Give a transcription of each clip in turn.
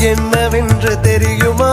என்னவென்று தெரியுமா?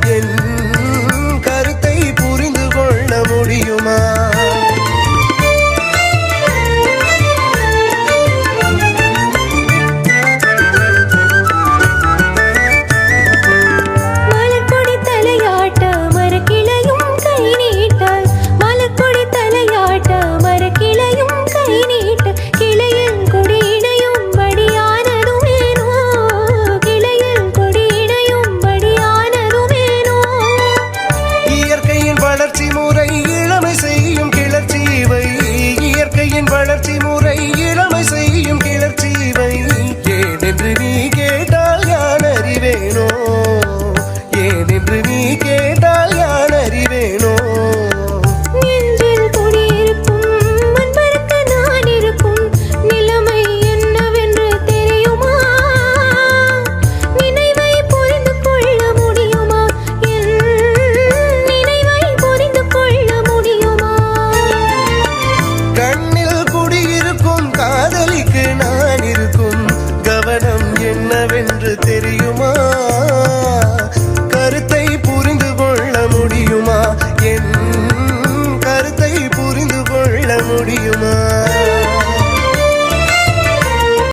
Baltimore.